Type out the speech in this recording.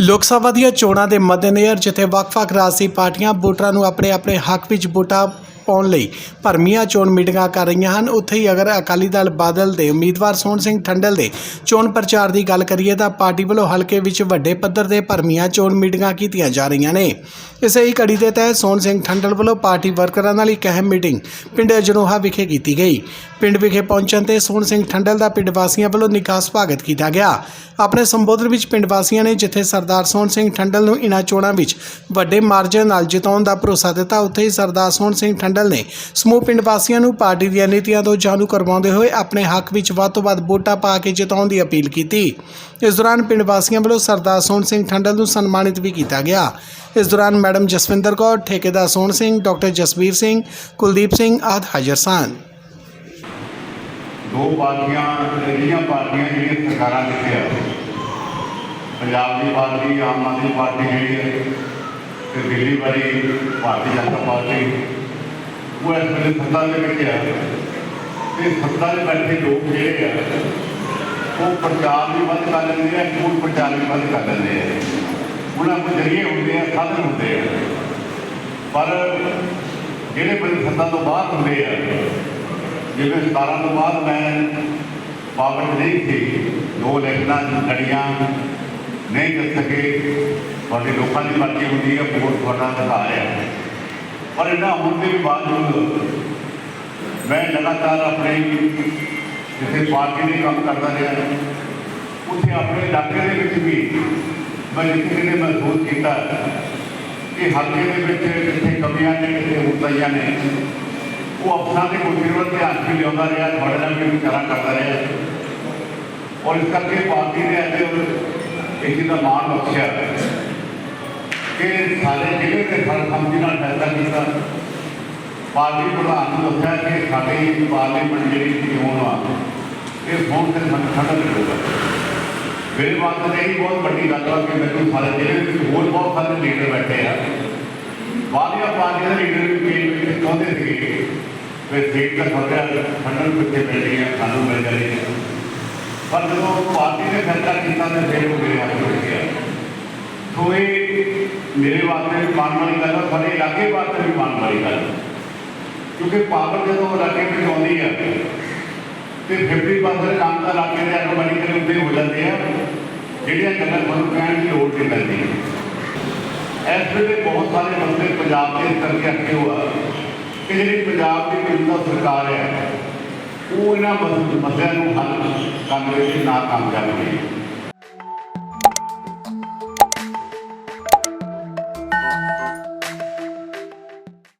ਲੋਕ ਸਭਾ ਦੀਆਂ ਚੋਣਾਂ ਦੇ ਮੱਦੇਨਜ਼ਰ ਜਿੱਥੇ ਵੱਖ-ਵੱਖ ਰਾਜਸੀ ਪਾਰਟੀਆਂ ਵੋਟਰਾਂ ਨੂੰ ਆਪਣੇ ਆਪਣੇ ਹੱਕ ਵਿੱਚ ਵੋਟਾਂ ਪਾਉਣ ਲਈ ਭਰਮੀਆਂ ਚੋਣ ਮੀਟਿੰਗਾਂ ਕਰ ਰਹੀਆਂ ਹਨ। ਉੱਥੇ ਹੀ ਅਗਰ ਅਕਾਲੀ ਦਲ ਬਾਦਲ ਦੇ ਉਮੀਦਵਾਰ ਸੋਹਣ ਸਿੰਘ ਠੰਡਲ ਦੇ ਚੋਣ ਪ੍ਰਚਾਰ ਦੀ ਗੱਲ ਕਰੀਏ ਤਾਂ ਪਾਰਟੀ ਵੱਲੋਂ ਹਲਕੇ ਵਿੱਚ ਵੱਡੇ ਪੱਧਰ ਤੇ ਭਰਮੀਆਂ ਚੋਣ ਮੀਟਿੰਗਾਂ ਕੀਤੀਆਂ ਜਾ ਰਹੀਆਂ ਨੇ। ਇਸੇ ਹੀ ਕੜੀ ਦੇ ਤਹਿਤ ਸੋਹਣ ਸਿੰਘ ਠੰਡਲ ਵੱਲੋਂ ਪਾਰਟੀ ਵਰਕਰਾਂ ਨਾਲ ਇੱਕ ਅਹਿਮ ਮੀਟਿੰਗ ਪਿੰਡ ਅਜਨੋਹਾ ਵਿਖੇ ਕੀਤੀ ਗਈ। ਪਿੰਡ ਵਿਖੇ ਪਹੁੰਚਣ ਤੇ ਸੋਹਣ ਸਿੰਘ ਠੰਡਲ ਦਾ ਪਿੰਡ ਵਾਸੀਆਂ ਵੱਲੋਂ ਨਿੱਘਾ ਸਵਾਗਤ ਕੀਤਾ ਗਿਆ। ਆਪਣੇ ਸੰਬੋਧਨ ਵਿੱਚ ਪਿੰਡ ਵਾਸੀਆਂ ਨੇ ਜਿੱਥੇ ਸਰਦਾਰ ਸੋਹਣ ਸਿੰਘ ਠੰਡਲ ਨੂੰ ਇਨ੍ਹਾਂ ਚੋਣਾਂ ਵਿੱਚ ਵੱਡੇ ਮਾਰਜਨ ਨਾਲ ਜਿਤਾਉਣ ਦਾ ਭਰੋਸਾ ਦਿੱਤਾ, ਉੱਥੇ ਹੀ ਸਰਦਾਰ ਸੋਹਣ ਸਿੰਘ ਠੰਡਲ ਨੇ ਸਮੂਹ ਪਿੰਡ ਵਾਸੀਆਂ ਨੂੰ ਪਾਰਟੀ ਦੀਆਂ ਨੀਤੀਆਂ ਤੋਂ ਜਾਣੂ ਕਰਵਾਉਂਦੇ ਹੋਏ ਆਪਣੇ ਹੱਕ ਵਿੱਚ ਵੱਧ ਤੋਂ ਵੱਧ ਵੋਟਾਂ ਪਾ ਕੇ ਜਿਤਾਉਣ ਦੀ ਅਪੀਲ ਕੀਤੀ। ਇਸ ਦੌਰਾਨ ਪਿੰਡ ਵਾਸੀਆਂ ਵੱਲੋਂ ਸਰਦਾਰ ਸੋਹਣ ਸਿੰਘ ਠੰਡਲ ਨੂੰ ਸਨਮਾਨਿਤ ਵੀ ਕੀਤਾ ਗਿਆ। ਇਸ ਦੌਰਾਨ ਮੈਡਮ ਜਸਵਿੰਦਰ ਕੌਰ, ਠੇਕੇਦਾਰ ਸੋਹਣ ਸਿੰਘ, ਡਾਕਟਰ ਜਸਵੀਰ ਸਿੰਘ, ਕੁਲਦੀਪ ਸਿੰਘ ਆਦਿ ਹਾਜ਼ਰ ਸਨ। ਦੋ ਪਾਰਟੀਆਂ ਜਿਹੜੀਆਂ ਪਾਰਟੀਆਂ ਜਿਹੜੀਆਂ ਸਰਕਾਰਾਂ ਵਿੱਚ ਆ ਪੰਜਾਬ ਦੀ ਪਾਰਟੀ, ਆਮ ਆਦਮੀ ਪਾਰਟੀ ਜਿਹੜੀ ਹੈ, ਤੇ ਦਿੱਲੀ ਵਾਲੀ ਭਾਰਤੀ ਜਨਤਾ ਪਾਰਟੀ, ਉਹ ਇਸ ਵੇਲੇ ਸੱਤਾ ਦੇ ਵਿੱਚ ਆ। ਤੇ ਸੱਤਾ ਦੇ ਬੈਠੇ ਲੋਕ ਜਿਹੜੇ ਆ, ਉਹ ਪ੍ਰਚਾਰ ਵੀ ਵੱਧ ਕਰ ਲੈਂਦੇ ਆ, ਝੂਠ ਪ੍ਰਚਾਰ ਵੀ ਵੱਧ ਕਰ ਲੈਂਦੇ ਆ। ਉਹਨਾਂ ਕੋਲ ਜਰੀਏ ਹੁੰਦੇ ਆ, ਸਾਧਨ ਹੁੰਦੇ ਆ। ਪਰ ਜਿਹੜੇ ਬੰਦੇ ਸੱਤਾ ਤੋਂ ਬਾਹਰ ਹੁੰਦੇ ਆ ਜਿਵੇਂ 17 ਤੋਂ ਬਾਅਦ ਮੈਂ ਪਾਵਰ 'ਚ ਨਹੀਂ ਸੀ, ਦੋ ਇਲੈਕਸ਼ਨਾਂ ਲੜੀਆਂ ਨਹੀਂ ਜਿੱਤ ਸਕੇ ਤੁਹਾਡੇ ਲੋਕਾਂ ਦੀ ਮਰਜ਼ੀ ਹੁੰਦੀ ਹੈ ਵੋਟ ਤੁਹਾਡਾ ਅਧਿਕਾਰ ਹੈ ਪਰ ਇਹਨਾਂ ਹੋਣ ਦੇ ਬਾਵਜੂਦ ਮੈਂ ਲਗਾਤਾਰ ਆਪਣੇ ਜਿੱਥੇ ਪਾਰਟੀ ਦੇ ਕੰਮ ਕਰਦਾ ਰਿਹਾ, ਉੱਥੇ ਆਪਣੇ ਇਲਾਕੇ ਦੇ ਵਿੱਚ ਵੀ ਮੈਂ ਜਿੱਥੇ ਨੇ ਮਹਿਸੂਸ ਕੀਤਾ, ਕਿ ਹਲਕੇ ਦੇ ਵਿੱਚ ਕਿੱਥੇ ਕਮੀਆਂ ਨੇ ਕਿੱਥੇ ਉਤਾਈਆਂ ਨੇ ਉਹ ਅਫਸਰਾਂ ਦੇ ਮੁੱਦੇ ਵੱਲ ਧਿਆਨ ਵੀ ਲਿਆਉਂਦਾ ਰਿਹਾ, ਤੁਹਾਡੇ ਨਾਲ ਵੀ ਵਿਚਾਰਾ ਕਰਦਾ ਰਿਹਾ ਔਰ ਇਸ ਕਰਕੇ ਪਾਰਟੀ ਨੇ ਅੱਜ ਇਹ ਦਾ ਮਾਣ ਬਖਸ਼ਿਆ। ਕਿ ਸਾਡੇ ਜ਼ਿਲ੍ਹੇ ਦੇ ਸਰਪੰਚ ਨਾਲ ਫੈਸਲਾ ਕੀਤਾ। ਪਾਰਟੀ ਪ੍ਰਧਾਨ ਨੂੰ ਦੱਸਿਆ ਕਿ ਸਾਡੇ ਪਾਰਲੀਮੈਂਟ ਜਿਹੜੀ ਚੋਣ ਆ, ਇਹ ਹੁਣ ਤੇ ਖੜਾ ਹੋਊਗਾ ਮੇਰੇ ਵਾਸਤੇ ਇਹ ਬਹੁਤ ਵੱਡੀ ਗੱਲ ਆ ਕਿ ਮੈਨੂੰ ਸਾਰੇ ਜ਼ਿਲ੍ਹੇ ਵਿੱਚ ਹੋਰ ਬਹੁਤ ਸਾਰੇ ਲੀਡਰ ਬੈਠੇ ਆ। ਬਾਹਰੀਆਂ ਪਾਰਟੀਆਂ ਦੇ ਲੀਡਰ ਵੀ ਕਈ ਵਿੱਚ ਚਾਹੁੰਦੇ ਸੀਗੇ। ਵੀ ਸੀਟ ਤਾਂ ਖਬਰਾਂ ਖੰਡਨ ਕਿੱਥੇ ਮਿਲਣੀ ਹੈ, ਸਾਨੂੰ ਮਿਲ ਜਾਣੀ ਹੈ। ਪਰ ਜਦੋਂ ਪਾਰਟੀ ਨੇ ਫੈਸਲਾ ਕੀਤਾ ਤਾਂ ਫਿਰ ਉਹ ਮੇਰੇ ਹੱਥ ਵਿੱਚ ਗਿਆ। ਸੋ ਇਹ ਮੇਰੇ ਵਾਸਤੇ ਵੀ ਮਾਣ ਵਾਲੀ ਗੱਲ ਹੈ ਸਾਡੇ ਇਲਾਕੇ ਵਾਸਤੇ ਵੀ ਮਾਣ ਵਾਲੀ ਗੱਲ ਕਿਉਂਕਿ ਪਾਵਰ ਜਦੋਂ ਇਲਾਕੇ ਵਿੱਚ ਆਉਂਦੀ ਹੈ ਤੇ 50% ਕੰਮ ਤਾਂ ਇਲਾਕੇ ਦੇ ਆਟੋਮੈਟਿਕਲੀ ਉੱਤੇ ਹੋ ਜਾਂਦੇ ਆ, ਜਿਹੜੀਆਂ ਗੱਲਾਂ ਤੁਹਾਨੂੰ ਕਹਿਣ ਦੀ ਲੋੜ ਨਹੀਂ ਪੈਂਦੀ। ਇਸ ਵੇਲੇ ਬਹੁਤ ਸਾਰੇ ਬੰਦੇ ਪੰਜਾਬ ਦੇ ਕਰਕੇ ਅੱਗੇ ਹੋਆ ਕਿ ਜਿਹੜੀ ਪੰਜਾਬ ਦੀ ਮੌਜੂਦਾ ਸਰਕਾਰ ਹੈ, ਉਹ ਇਹਨਾਂ ਮਸ- ਮਸਲਿਆਂ ਨੂੰ ਹੱਲ ਕਰਨ ਵਿੱਚ ਨਾਕਾਮ ਕਰ ਰਹੀ ਹੈ